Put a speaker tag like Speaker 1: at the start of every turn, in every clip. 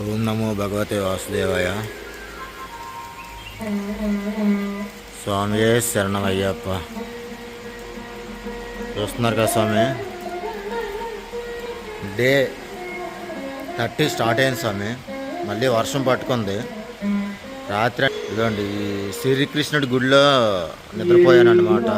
Speaker 1: ఓం నమో భగవతే వాసుదేవాయ. స్వామియే శరణమయ్యప్ప. చూస్తున్నారు కదా స్వామి? డే థర్టీ స్టార్ట్ అయింది స్వామి. మళ్ళీ వర్షం పట్టుకుంది. రాత్రి ఇదండి శ్రీకృష్ణుడి గుడిలో నిద్రపోయాను అనమాట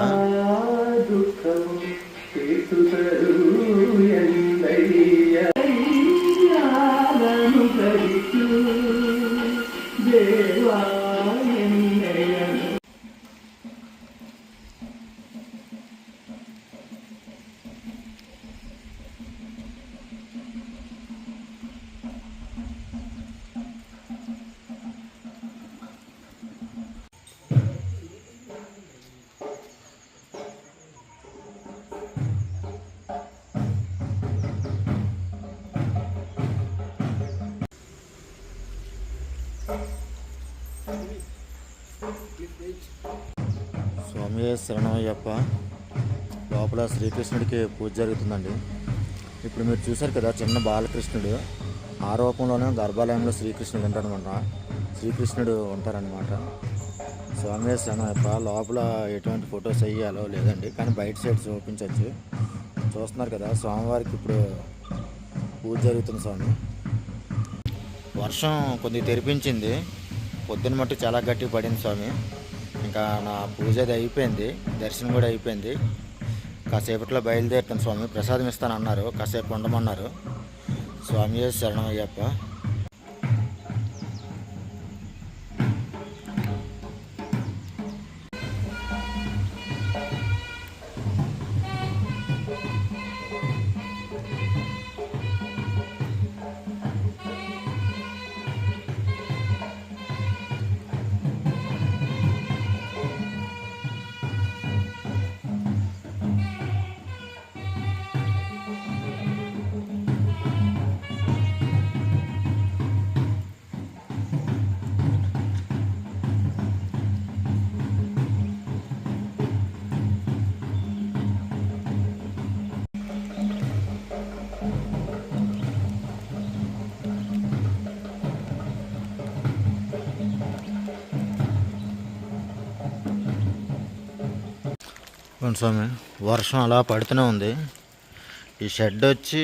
Speaker 1: 对对对 స్వామి శరణయ్యప్ప లోపల శ్రీకృష్ణుడికి పూజ జరుగుతుందండి. ఇప్పుడు మీరు చూశారు కదా చిన్న బాలకృష్ణుడు. ఆ రూపంలోనే గర్భాలయంలో శ్రీకృష్ణుడు ఉంటారనమాట శ్రీకృష్ణుడు ఉంటారనమాట స్వామి శరణయ్యప్ప లోపల ఎటువంటి ఫొటోస్ వేయాలో లేదండి. కానీ బయట సైడ్ చూపించవచ్చు చూస్తున్నారు కదా స్వామివారికి ఇప్పుడు పూజ జరుగుతుంది స్వామి. వర్షం కొద్దిగా తెరిపించింది. పొద్దున్న మట్టు చాలా గట్టి పడింది స్వామి. ఇంకా నా పూజ అది అయిపోయింది దర్శనం కూడా అయిపోయింది. కాసేపట్లో బయలుదేరుతాను స్వామి ప్రసాదం ఇస్తాను అన్నారు కాసేపు ఉండమన్నారు. స్వామి శరణం చెప్పండి స్వామి. వర్షం అలా పడుతూనే ఉంది. ఈ షెడ్ వచ్చి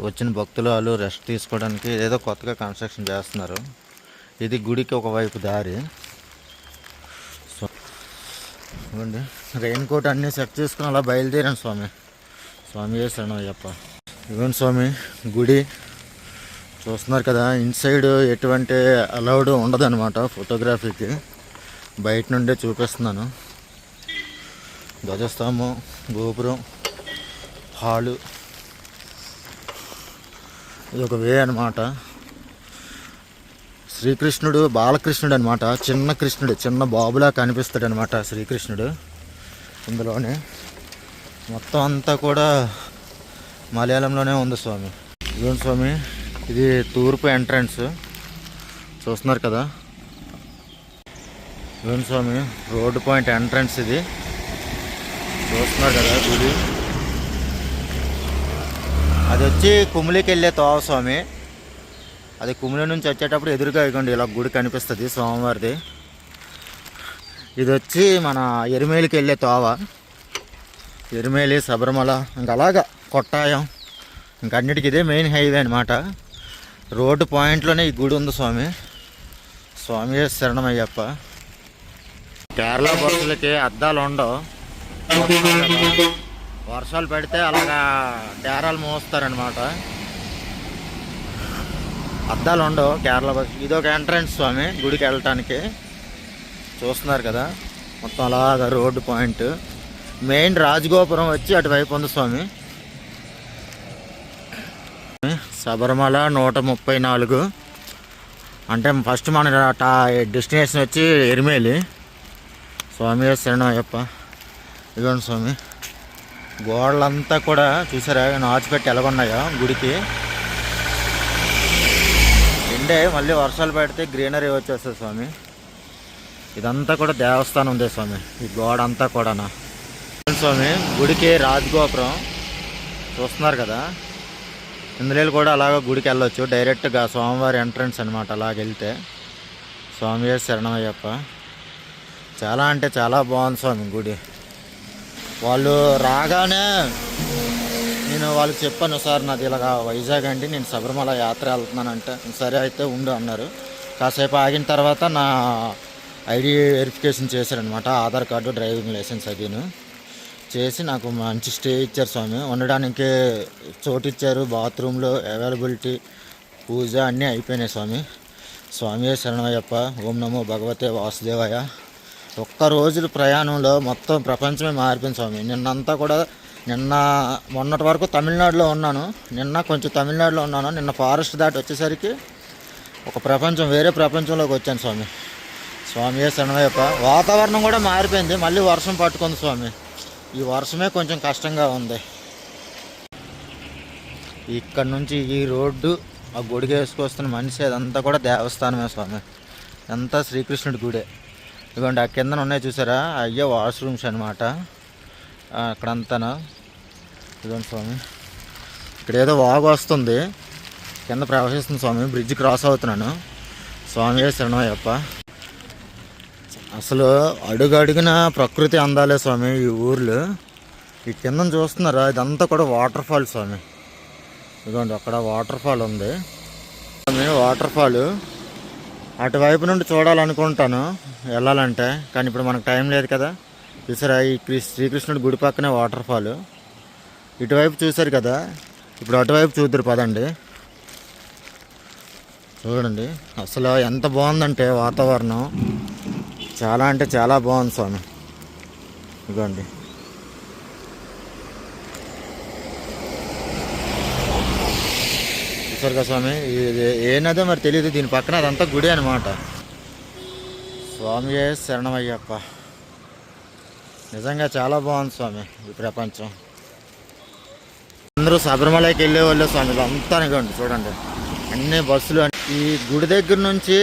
Speaker 1: వచ్చిన భక్తులు వాళ్ళు రెస్ట్ తీసుకోవడానికి ఏదో కొత్తగా కన్స్ట్రక్షన్ చేస్తున్నారు. ఇది గుడికి ఒకవైపు దారి. సో ఇవ్వండి. రెయిన్ కోట్ అన్నీ సెట్ చేసుకుని అలా బయలుదేరాను స్వామి. స్వామి చేశాను అయ్యప్ప. ఇవ్వండి స్వామి గుడి చూస్తున్నారు కదా ఇన్సైడ్ ఎటువంటి అలౌడ్ ఉండదన్నమాట ఫోటోగ్రఫీకి. బయట నుండే చూపిస్తున్నాను. ధ్వజస్తంభం గోపురం హాలు. ఇది ఒక వే అనమాట శ్రీకృష్ణుడు బాలకృష్ణుడు అనమాట చిన్న కృష్ణుడు చిన్న బాబులా కనిపిస్తాడు అనమాట శ్రీకృష్ణుడు. ఇందులోనే మొత్తం అంతా కూడా మలయాళంలోనే ఉంది స్వామి. ఇదేం స్వామి? ఇది తూర్పు ఎంట్రన్స్. చూస్తున్నారు కదా? ఇదేం స్వామి? రోడ్డు పాయింట్ ఎంట్రన్స్ ఇది. చూస్తున్నారు కదా గుడి. అది వచ్చి కుమిలికి వెళ్ళే తోవ స్వామి. అది కుమిలి నుంచి వచ్చేటప్పుడు ఎదురుగా ఇవ్వండి ఇలా గుడి కనిపిస్తుంది సోమవారిది ఇది వచ్చి మన ఎరిమేలికి వెళ్ళే తోవ. ఎరిమేలి శబరిమల ఇంకా అలాగా కొట్టాయం. ఇంక అన్నిటికీ ఇదే మెయిన్ హైవే అనమాట రోడ్డు పాయింట్లోనే ఈ గుడి ఉంది స్వామి. స్వామి శరణమయ్యప్ప. కేరళ బస్సులకి అద్దాలు ఉండవు. వర్షాలు పెడితే అలాగా డేరాలు మోస్తారనమాట అద్దాలు ఉండవు కేరళ బస్ ఇది ఒక ఎంట్రన్స్ స్వామి గుడికి వెళ్ళటానికి. చూస్తున్నారు కదా మొత్తం అలాగా రోడ్డు పాయింట్. మెయిన్ రాజగోపురం వచ్చి అటువైపు ఉంది స్వామి. శబరిమల నూట ముప్పై నాలుగు. అంటే ఫస్ట్ మన డెస్టినేషన్ వచ్చి ఎరిమేలి. స్వామి శరణయ్యప్ప ఇదిగోండి స్వామి. గోడలంతా కూడా చూసారా నాచుపెట్టి ఎలాగున్నాయో గుడికి? ఎండే మళ్ళీ వర్షాలు పెడితే గ్రీనరీ వచ్చేస్తుంది స్వామి. ఇదంతా కూడా దేవస్థానం ఉంది స్వామి ఈ గోడ అంతా కూడానా. స్వామి గుడికి రాజగోపురం చూస్తున్నారు కదా. ఇందులో కూడా అలాగ గుడికి వెళ్ళొచ్చు. డైరెక్ట్గా స్వామివారి ఎంట్రన్స్ అనమాట అలాగ వెళ్తే. స్వామి శరణమయ్యప్ప. చాలా అంటే చాలా బాగుంది స్వామి గుడి. వాళ్ళు రాగానే నేను వాళ్ళకి చెప్పాను సార్ నాది ఇలాగ వైజాగ్ అండి నేను శబరిమల యాత్ర వెళ్తున్నానంటే సరే అయితే ఉండు అన్నారు. కాసేపు ఆగిన తర్వాత నా ఐడి వెరిఫికేషన్ చేశారనమాట ఆధార్ కార్డు డ్రైవింగ్ లైసెన్స్ అదిను. చేసి నాకు మంచి స్టే ఇచ్చారు స్వామి. ఉండడానికి చోటు ఇచ్చారు బాత్రూంలో అవైలబిలిటీ పూజ అన్నీ అయిపోయినాయి స్వామి. స్వామి శరణమయ్యప్ప ఓం నమో భగవతే వాసుదేవాయ. ఒక్క రోజుల ప్రయాణంలో మొత్తం ప్రపంచమే మారిపోయింది స్వామి. నిన్నంతా కూడా నిన్న మొన్నటి వరకు తమిళనాడులో ఉన్నాను. నిన్న కొంచెం తమిళనాడులో ఉన్నాను. నిన్న ఫారెస్ట్ దాటి వచ్చేసరికి ఒక ప్రపంచం వేరే ప్రపంచంలోకి వచ్చాను స్వామి. స్వామి శరణమయ్యప్ప వాతావరణం కూడా మారిపోయింది. మళ్ళీ వర్షం పట్టుకుంది స్వామి. ఈ వర్షమే కొంచెం కష్టంగా ఉంది. ఇక్కడ నుంచి ఈ రోడ్డు ఆ గుడికి వేసుకొస్తున్న మనిషి అదంతా కూడా దేవస్థానమే స్వామి. అంతా శ్రీకృష్ణుడి గుడే. ఇదిగోండి ఆ కిందన ఉన్నాయి చూసారా? అయ్యే వాష్రూమ్స్ అనమాట అక్కడంతానా? ఇదిగోండి స్వామి. ఇక్కడ ఏదో వాగు వస్తుంది. కింద ప్రవేశిస్తుంది స్వామి బ్రిడ్జ్ క్రాస్ అవుతున్నాను. స్వామి శరణయ్యప్ప అసలు అడుగడుగున ప్రకృతి అందాలే స్వామి ఈ ఊర్లో. ఈ కింద చూస్తున్నారా? ఇదంతా కూడా వాటర్ ఫాల్ స్వామి. ఇదిగోండి అక్కడ వాటర్ ఫాల్ ఉంది. స్వామి వాటర్ ఫాల్ అటువైపు నుండి చూడాలనుకుంటాను వెళ్ళాలంటే కానీ ఇప్పుడు మనకు టైం లేదు కదా. చూసారా ఈ క్రి- శ్రీకృష్ణుడి గుడి పక్కనే వాటర్ ఫాల్. ఇటువైపు చూశారు కదా. ఇప్పుడు అటువైపు చూద్దరు పదండి. చూడండి. అసలు ఎంత బాగుందంటే వాతావరణం. చాలా అంటే చాలా బాగుంది స్వామి. ఇదిగోండి చూసారు స్వామి ఇది ఏ నదో మరి తెలియదు దీని పక్కన అదంతా గుడి అనమాట స్వామి శరణమయ్యప్ప. నిజంగా చాలా బాగుంది స్వామి ఈ ప్రపంచం. అందరూ శబరిమలకి వెళ్ళే వాళ్ళే స్వామి అంతా ఇదిగోండి చూడండి. అన్ని బస్సులు ఈ గుడి దగ్గర నుంచి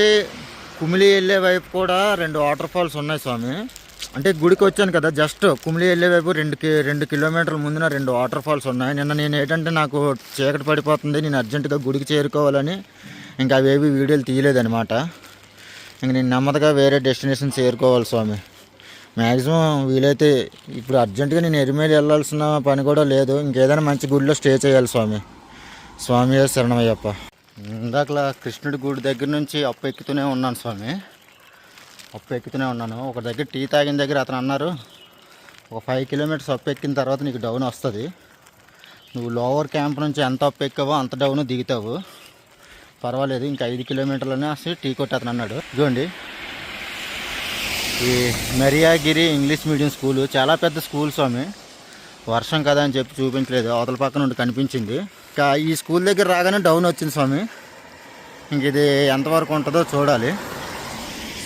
Speaker 1: కుమిలి వెళ్ళే వైపు కూడా రెండు వాటర్ ఫాల్స్ ఉన్నాయి స్వామి. అంటే గుడికి వచ్చాను కదా జస్ట్ కుమిలి వెళ్ళే వైపు రెండు రెండు కిలోమీటర్ల ముందున రెండు వాటర్ ఫాల్స్ ఉన్నాయి. నిన్న నేను ఏంటంటే నాకు చీకటి పడిపోతుంది నేను అర్జెంటుగా గుడికి చేరుకోవాలని ఇంకా అవేవి వీడియోలు తీయలేదనమాట ఇంక నేను నెమ్మదిగా వేరే డెస్టినేషన్ చేరుకోవాలి స్వామి. మ్యాక్సిమం వీలైతే ఇప్పుడు అర్జెంటుగా నేను ఎరిమేలు వెళ్ళాల్సిన పని కూడా లేదు. ఇంకేదైనా మంచి గుడిలో స్టే చేయాలి స్వామి. స్వామి శరణమయ్యప్ప. ఇందాకలా కృష్ణుడి గుడి దగ్గర నుంచి అప్పు ఎక్కుతూనే ఉన్నాను స్వామి. అప్పు ఎక్కుతూనే ఉన్నాను. ఒక దగ్గర టీ తాగిన దగ్గర అతను అన్నారు ఒక ఫైవ్ కిలోమీటర్స్ అప్పు ఎక్కిన తర్వాత నీకు డౌన్ వస్తుంది. నువ్వు లోవర్ క్యాంప్ నుంచి ఎంత అప్పు ఎక్కావో అంత డౌన్ దిగుతావు. పర్వాలేదు ఇంకా ఐదు కిలోమీటర్లోనే అసలు టీ కొట్టి అతను అన్నాడు. ఇదిగోండి. ఈ మెరియాగిరి ఇంగ్లీష్ మీడియం స్కూలు చాలా పెద్ద స్కూల్ స్వామి. వర్షం కదా అని చెప్పి చూపించలేదు. అవతల పక్కన నుండి కనిపించింది. ఇంకా ఈ స్కూల్ దగ్గర రాగానే డౌన్ వచ్చింది స్వామి. ఇంక ఇది ఎంతవరకు ఉంటుందో చూడాలి.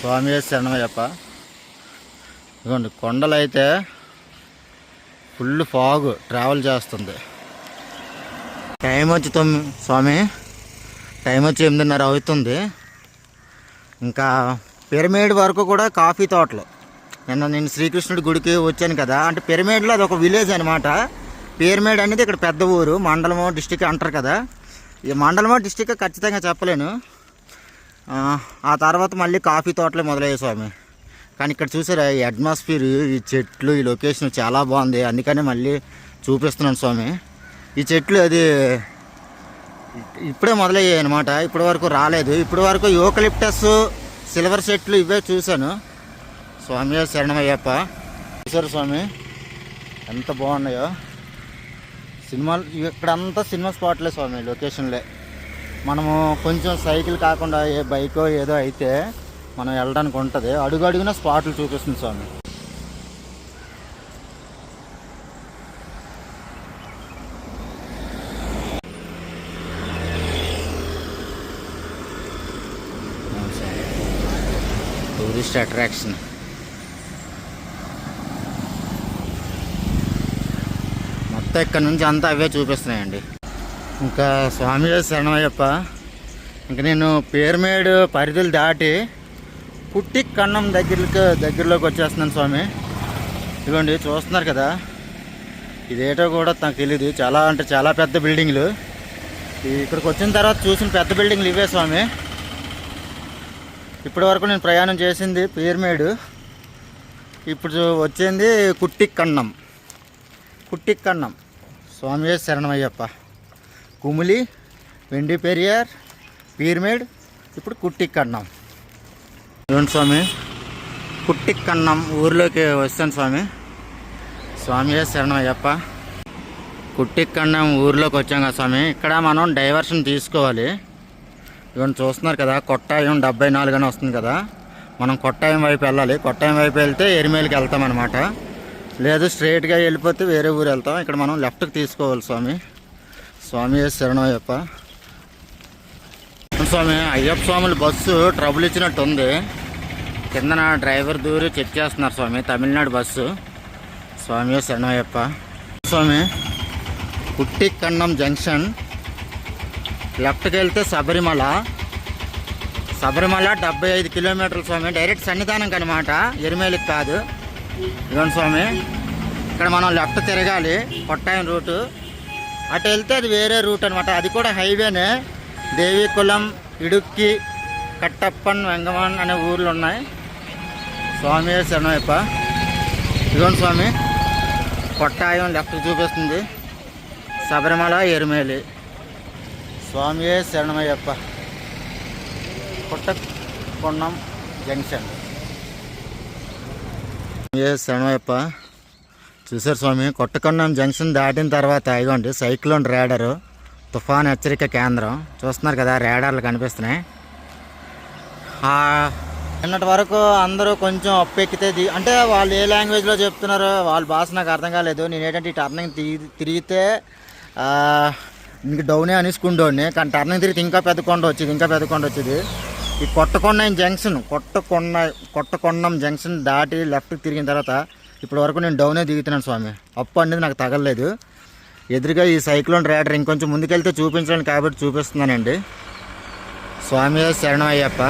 Speaker 1: స్వామి శరణమయ్యప్ప. ఇదిగోండి కొండలు అయితే ఫుల్ ఫాగ్ ట్రావెల్ చేస్తుంది. టైం వచ్చి తొమ్మిది స్వామి టైం వచ్చి ఎనిమిదిన్నర అవుతుంది. ఇంకా పిరమిడ్ వరకు కూడా కాఫీ తోటలు. నిన్న నేను శ్రీకృష్ణుడి గుడికి వచ్చాను కదా అంటే పిరమిడ్లో అది ఒక విలేజ్ అనమాట పిరమిడ్ అనేది ఇక్కడ పెద్ద ఊరు మండలమో డిస్టిక్ అంటారు కదా. ఈ మండలమో డిస్టిక్ ఖచ్చితంగా చెప్పలేను. ఆ, తర్వాత మళ్ళీ కాఫీ తోటలే మొదలయ్యాయి స్వామి. కానీ ఇక్కడ చూసారా ఈ అట్మాస్ఫియర్ ఈ చెట్లు ఈ లొకేషన్ చాలా బాగుంది. అందుకనే మళ్ళీ చూపిస్తున్నాను స్వామి. ఈ చెట్లు అది ఇప్పుడే మొదలయ్యాయి అనమాట ఇప్పటి వరకు రాలేదు. ఇప్పటి వరకు యోకలిప్టస్ సిల్వర్ చెట్లు ఇవే చూశాను. స్వామి శరణమయ్యప్ప చూసారు స్వామి? ఎంత బాగున్నాయో. సినిమాలు ఇక్కడంతా సినిమా స్పాట్లే స్వామి లొకేషన్లే మనము కొంచెం సైకిల్ కాకుండా ఏ బైకో ఏదో అయితే మనం వెళ్ళడానికి ఉంటుంది. అడుగు అడుగున స్పాట్లు చూపిస్తుంది స్వామి. టూరిస్ట్ అట్రాక్షన్ మొత్తం ఇక్కడ నుంచి అంతా అవే చూపిస్తున్నాయండి. ఇంకా స్వామి శరణయ్యప్ప ఇంకా నేను పేరుమేడు పరిధులు దాటి పుట్టి కన్నం దగ్గరికి దగ్గరలోకి వచ్చేస్తున్నాను స్వామి. ఇవ్వండి చూస్తున్నారు కదా. ఇదేటో కూడా నాకు తెలియదు చాలా అంటే చాలా పెద్ద బిల్డింగ్లు. ఇక్కడికి వచ్చిన తర్వాత చూసిన పెద్ద బిల్డింగ్లు ఇవే స్వామి. ఇప్పటి వరకు నేను ప్రయాణం చేసింది పీర్మేడు ఇప్పుడు వచ్చింది కుట్టిక్కన్నం కుట్టిక్కన్నం స్వామి శరణమయ్యప్ప కుమిలి వెండి పెరియార్ పీర్మేడ్ ఇప్పుడు కుట్టిక్ అన్నాం చూడండి స్వామి? కుట్టిక్ అన్నాం ఊర్లోకి వస్తాను స్వామి. స్వామి కుట్టిక్ అన్నాం ఊర్లోకి వచ్చాం కదా స్వామి. ఇక్కడ మనం డైవర్షన్ తీసుకోవాలి. ఇవన్నీ చూస్తున్నారు కదా కొట్టాయం డెబ్బై నాలుగు అని వస్తుంది కదా. మనం కొట్టాయం వైపు వెళ్ళాలి. కొట్టాయం వైపు వెళ్తే ఎరిమేలికి వెళ్తాం అనమాట లేదు స్ట్రైట్గా వెళ్ళిపోతే వేరే ఊరు వెళ్తాం. ఇక్కడ మనం లెఫ్ట్కి తీసుకోవాలి స్వామి. స్వామి శరణయ్యప్ప. స్వామి అయ్యప్ప స్వాములు బస్సు ట్రబుల్ ఇచ్చినట్టు ఉంది కిందన డ్రైవర్ దూరి చెక్ చేస్తున్నారు స్వామి తమిళనాడు బస్సు. స్వామి శరణయ్యప్ప. స్వామి కుట్టికన్నం జంక్షన్. లెఫ్ట్కి వెళ్తే శబరిమల. శబరిమల డెబ్బై ఐదు కిలోమీటర్లు స్వామి డైరెక్ట్ సన్నిధానం అనమాట ఎరిమేలికి కాదు. ఇదిగోండి స్వామి ఇక్కడ మనం లెఫ్ట్ తిరగాలి కొట్టాయం రూటు. అటు వెళ్తే అది వేరే రూట్ అనమాట అది కూడా హైవేనే. దేవికులం ఇడుక్కి కట్టప్పన్ వెంగమన్ అనే ఊర్లు ఉన్నాయి. స్వామి శరణయ్యప్ప. ఇదిగోండి స్వామి. కొట్టాయం లెఫ్ట్ చూపిస్తుంది. శబరిమల ఎరుమేలి స్వామియే శరణమయ్యప్ప కొట్టకొండం జంక్షన్. స్వామియే శరణమయ్యప్ప చూసారు స్వామి కొట్టకొండం జంక్షన్ దాటిన తర్వాత ఇదిగోండి సైక్లోన్ రేడరు తుఫాన్ హెచ్చరిక కేంద్రం. చూస్తున్నారు కదా రేడార్లు కనిపిస్తున్నాయి. నిన్నటి వరకు అందరూ కొంచెం అప్పెక్కితే ది- అంటే వాళ్ళు ఏ లాంగ్వేజ్లో చెప్తున్నారో వాళ్ళ భాష నాకు అర్థం కాలేదు. నేను ఏంటంటే ఈ టర్నింగ్ తిరిగి తిరిగితే ఇంక డౌనే అనేసుకుండోని కానీ టర్నింగ్ తిరిగితే ఇంకా పెద్ద కొండ వచ్చేది ఇంకా పెద్ద కొండ వచ్చేది. ఈ కొట్టకొండ జంక్షన్ కొట్టకొండ కొట్టకొండం జంక్షన్ దాటి లెఫ్ట్కి తిరిగిన తర్వాత ఇప్పటి వరకు నేను డౌనే దిగుతున్నాను స్వామి. అప్పు అనేది నాకు తగలలేదు. ఎదురుగా ఈ సైక్లోన్ రైడర్ ఇంకొంచెం ముందుకెళ్తే చూపించడానికి కాబట్టి చూపిస్తున్నానండి. స్వామి శరణం అయ్యప్ప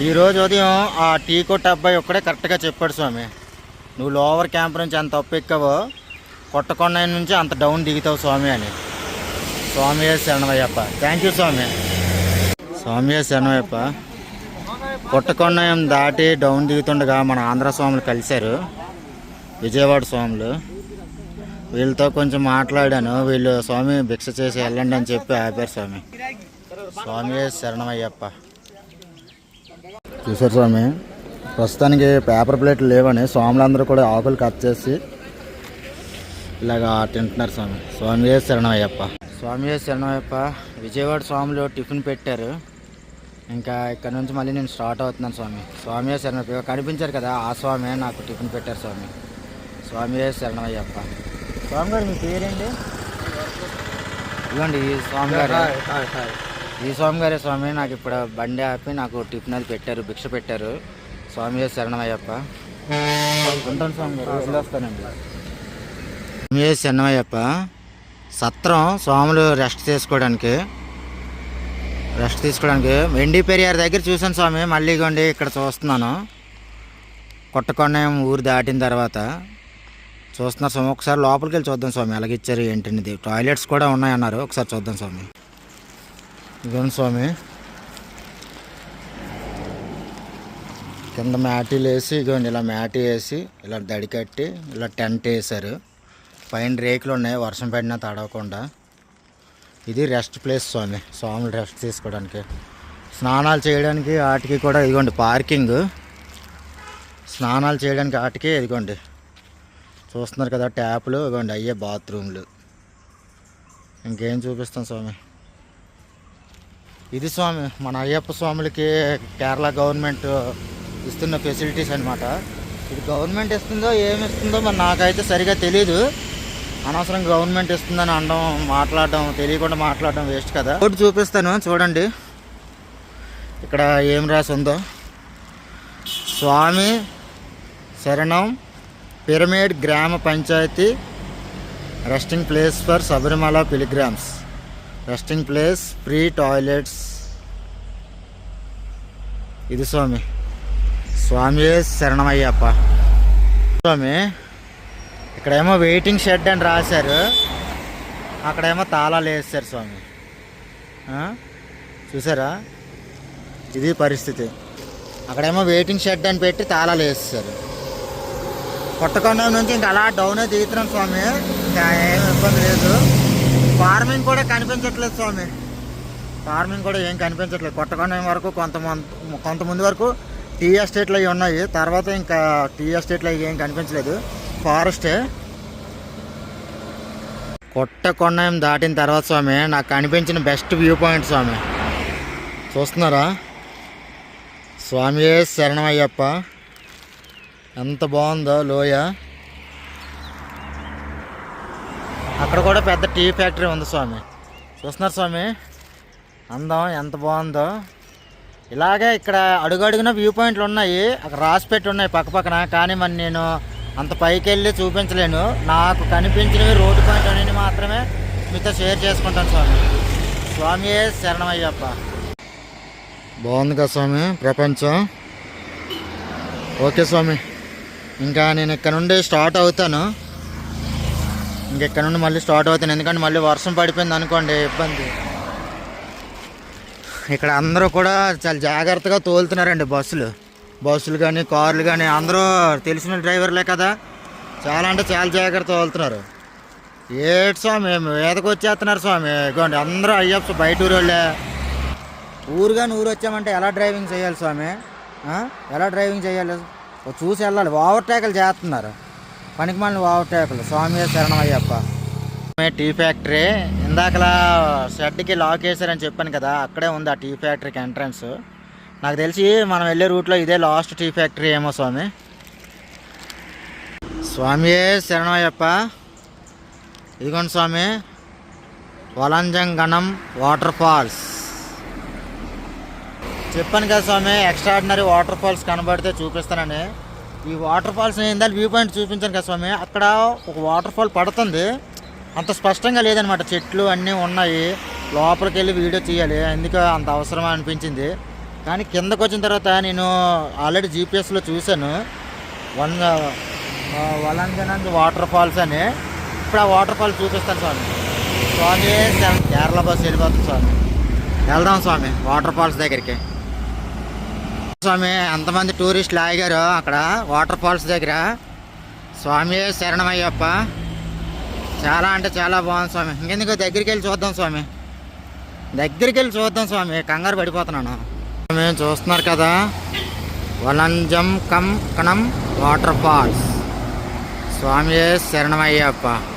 Speaker 1: ఈరోజు ఉదయం ఆ టీ కొట్ట అబ్బాయి ఒక్కడే కరెక్ట్గా చెప్పాడు స్వామి. నువ్వు లోవర్ క్యాంప్ నుంచి అంత అప్పు ఎక్కావో కొట్టకొండ నుంచి అంత డౌన్ దిగుతావు స్వామి అని. స్వామి శరణమయ్యప్ప. థ్యాంక్ యూ స్వామి. స్వామి శరణమయ్యప్ప. కొట్టకొండం దాటి డౌన్ దిగుతుండగా మన ఆంధ్ర స్వాములు కలిశారు. విజయవాడ స్వాములు. వీళ్ళతో కొంచెం మాట్లాడాను. వీళ్ళు స్వామి భిక్ష చేసి వెళ్ళండి అని చెప్పి ఆపారు స్వామి. స్వామి శరణమయ్యప్ప. చూసారు స్వామి? ప్రస్తుతానికి పేపర్ ప్లేట్లు లేవని స్వాములందరూ కూడా ఆకులు కట్ చేసి ఇలాగా తింటున్నారు స్వామి. స్వామి శరణమయ్యప్ప. స్వామి శరణమయ్యప్ప విజయవాడ స్వాములు టిఫిన్ పెట్టారు. ఇంకా ఇక్కడ నుంచి మళ్ళీ నేను స్టార్ట్ అవుతున్నాను స్వామి. స్వామి శరణ కనిపించారు కదా ఆ స్వామి నాకు టిఫిన్ పెట్టారు స్వామి. స్వామి శరణమయ్యప్ప. స్వామి గారు మీ పేరేంటి? ఇదిగోండి ఈ స్వామి గారు. ఈ స్వామి గారే స్వామి నాకు ఇప్పుడు బండి ఆపి నాకు టిఫిన్ అది పెట్టారు భిక్ష పెట్టారు. స్వామి శరణమయ్యప్ప. ఉంటాను స్వామి గారు వస్తానండి స్వామి శరణమయ్యప్ప. సత్రం స్వాములు రెస్ట్ తీసుకోవడానికి రెస్ట్ తీసుకోవడానికి వెండి పెరియార్ దగ్గర చూసాను స్వామి మళ్ళీ ఇగోండి ఇక్కడ చూస్తున్నాను. కొట్టకొండ ఊరు దాటిన తర్వాత చూస్తున్నారు స్వామి. ఒకసారి లోపలికి వెళ్ళి చూద్దాం స్వామి ఎలాగిచ్చారు ఏంటనేది. టాయిలెట్స్ కూడా ఉన్నాయన్నారు. ఒకసారి చూద్దాం స్వామి. ఇదండి స్వామి. కింద మ్యాటీలు వేసి ఇదిగోండి ఇలా మ్యాటీ వేసి ఇలా దడి కట్టి ఇలా టెంట్ వేసారు పైన రేకులు ఉన్నాయి వర్షం పడినా తడవకుండా. ఇది రెస్ట్ ప్లేస్ స్వామి స్వాములు రెస్ట్ తీసుకోవడానికి. స్నానాలు చేయడానికి వాటికి కూడా ఇదిగోండి పార్కింగ్. స్నానాలు చేయడానికి వాటికి ఇదిగోండి చూస్తున్నారు కదా ట్యాప్లు ఇవ్వండి అయ్యే బాత్రూమ్లు. ఇంకేం చూపిస్తాం స్వామి? ఇది స్వామి మన అయ్యప్ప స్వాములకి కేరళ గవర్నమెంట్ ఇస్తున్న ఫెసిలిటీస్ అనమాట ఇది గవర్నమెంట్ ఇస్తుందో ఏమి ఇస్తుందో మరి నాకైతే సరిగా తెలియదు అనవసరం గవర్నమెంట్ ఇస్తుందని అనడం మాట్లాడడం తెలియకుండా మాట్లాడడం వేస్ట్ కదా. ఒకటి చూపిస్తాను చూడండి. ఇక్కడ ఏం రాసి ఉందో. స్వామి శరణం పిరమిడ్ గ్రామ panchayati resting place for Sabarimala pilgrims resting place free toilets ఇది స్వామి. స్వామి శరణమయ్యప్ప. స్వామి ఇక్కడేమో వెయిటింగ్ షెడ్ అని రాశారు. అక్కడేమో తాళాలు వేస్తారు స్వామి. చూసారా? ఇది పరిస్థితి. అక్కడేమో వెయిటింగ్ షెడ్ అని పెట్టి తాళాలు వేస్తారు. కొట్టకొండ నుంచి ఇంకా అలా డౌనే దిగుతున్నాం స్వామి. ఏం ఇబ్బంది లేదు. ఫార్మింగ్ కూడా కనిపించట్లేదు స్వామి. ఫార్మింగ్ కూడా ఏం కనిపించట్లేదు. కొట్టకొండ వరకు కొంతమంది కొంతమంది వరకు టీ ఎస్టేట్లు అవి ఉన్నాయి. తర్వాత ఇంకా టీ ఎస్టేట్లు అవి ఏం కనిపించలేదు. ఫారెస్టే కొట్టకొండం దాటిన తర్వాత స్వామి నాకు కనిపించిన బెస్ట్ వ్యూ పాయింట్ స్వామి. చూస్తున్నారా? స్వామియే శరణమయ్యప్ప. ఎంత బాగుందో లోయ. అక్కడ కూడా పెద్ద టీ ఫ్యాక్టరీ ఉంది స్వామి. చూస్తున్నారు స్వామి? అందం ఎంత బాగుందో. ఇలాగే ఇక్కడ అడుగడుగున వ్యూ పాయింట్లు ఉన్నాయి. అక్కడ రాసి పెట్టి ఉన్నాయి పక్క పక్కన. కానీ మరి నేను అంత పైకి వెళ్ళి చూపించలేను. నాకు కనిపించినవి రోడ్డు పాయింట్ అనేది మాత్రమే మీతో షేర్ చేసుకుంటాను స్వామి. స్వామియే శరణమయ్యప్ప. బాగుంది కదా స్వామి ప్రపంచం. ఓకే స్వామి. ఇంకా నేను ఇక్కడ నుండి స్టార్ట్ అవుతాను. ఇంకెక్కడ నుండి మళ్ళీ స్టార్ట్ అవుతాను. ఎందుకంటే మళ్ళీ వర్షం పడిపోయింది అనుకోండి ఇబ్బంది. ఇక్కడ అందరూ కూడా చాలా జాగ్రత్తగా తోలుతున్నారండి బస్సులు. బస్సులు కానీ కార్లు కానీ అందరూ తెలిసిన డ్రైవర్లే కదా. చాలా అంటే చాలా జాగ్రత్త తోలుతున్నారు. ఏటి స్వామి వేదకు వచ్చేస్తున్నారు స్వామి. ఇగోండి అందరూ అయ్యప్ప బయట ఊరు వాళ్ళే ఊరు కానీ ఊరు వచ్చామంటే ఎలా డ్రైవింగ్ చేయాలి స్వామి? ఎలా డ్రైవింగ్ చేయాలి? చూసి వెళ్ళాలి. ఓవర్టేకలు చేస్తున్నారు. పనికి మళ్ళీ ఓవర్టేకలు. స్వామి శరణమయ్యప్ప. Tea factory. ఇందాకలా షెడ్కి లాక్ వేసారని చెప్పాను కదా అక్కడే ఉంది ఆ టీ ఫ్యాక్టరీకి ఎంట్రన్స్. నాకు తెలిసి మనం వెళ్ళే రూట్లో ఇదే లాస్ట్ టీ ఫ్యాక్టరీ ఏమో స్వామి. స్వామి శరణమయ్యప్ప. ఇదిగోండి స్వామి. వలంజంగణం వాటర్ ఫాల్స్. చెప్పాను కదా స్వామి ఎక్స్ట్రాడినరీ వాటర్ ఫాల్స్ కనబడితే చూపిస్తానని. ఈ వాటర్ ఫాల్స్ ఇందాక వ్యూ పాయింట్ చూపించాను కదా స్వామి. అక్కడ ఒక వాటర్ ఫాల్ పడుతుంది. అంత స్పష్టంగా లేదనమాట చెట్లు అన్నీ ఉన్నాయి. లోపలికి వెళ్ళి వీడియో తీయాలి ఎందుకు అంత అవసరం అనిపించింది. కానీ కిందకు వచ్చిన తర్వాత నేను ఆల్రెడీ జీపీఎస్లో చూశాను. వన్ వలంజనంద్ వాటర్ ఫాల్స్ అని. ఇప్పుడు ఆ వాటర్ ఫాల్స్ చూపిస్తాను స్వామి. స్వామి కేరళ బస్ వెళ్ళిపోతుంది స్వామి. వెళ్దాం స్వామి వాటర్ ఫాల్స్ దగ్గరికి. స్వామి ఎంతమంది టూరిస్టులు ఆగారు అక్కడ వాటర్ ఫాల్స్ దగ్గర. స్వామి శరణమయ్యప్ప. చాలా అంటే చాలా బాగుంది స్వామి. ఇంకెందుకు దగ్గరికి వెళ్ళి చూద్దాం స్వామి. దగ్గరికి వెళ్ళి చూద్దాం స్వామి. కంగారు పడిపోతున్నాను. స్వామి చూస్తున్నారు కదా. వలంజం కం కణం వాటర్ ఫాల్స్. స్వామి శరణమయ్యప్ప.